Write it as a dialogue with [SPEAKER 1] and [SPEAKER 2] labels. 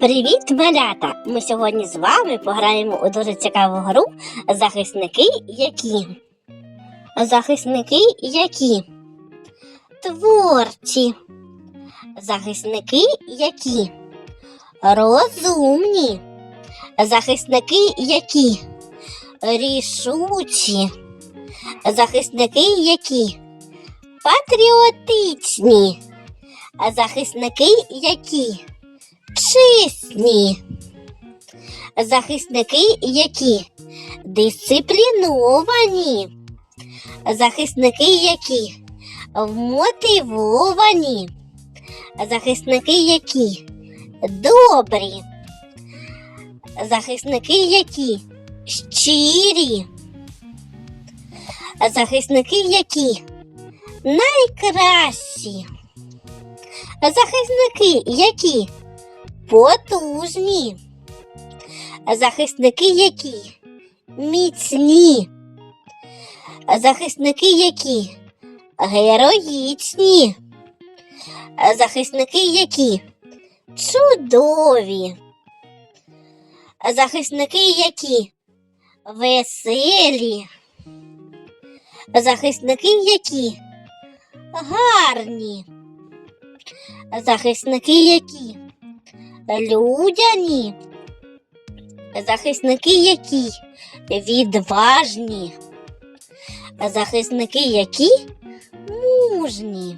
[SPEAKER 1] Привіт, малята! Ми сьогодні з вами пограємо у дуже цікаву гру Захисники які. Захисники які. Творчі. Захисники які. Розумні. Захисники які. Рішучі. Захисники які. Патріотичні. Захисники які чесні. Захисники які дисципліновані. Захисники які вмотивовані. Захисники які добрі. Захисники які щирі. Захисники які найкращі. Захисники які потужні. Захисники які міцні. Захисники які героїчні. Захисники які чудові. Захисники які веселі. Захисники які гарні. Захисники які людяні, захисники які? Відважні, захисники які? Мужні,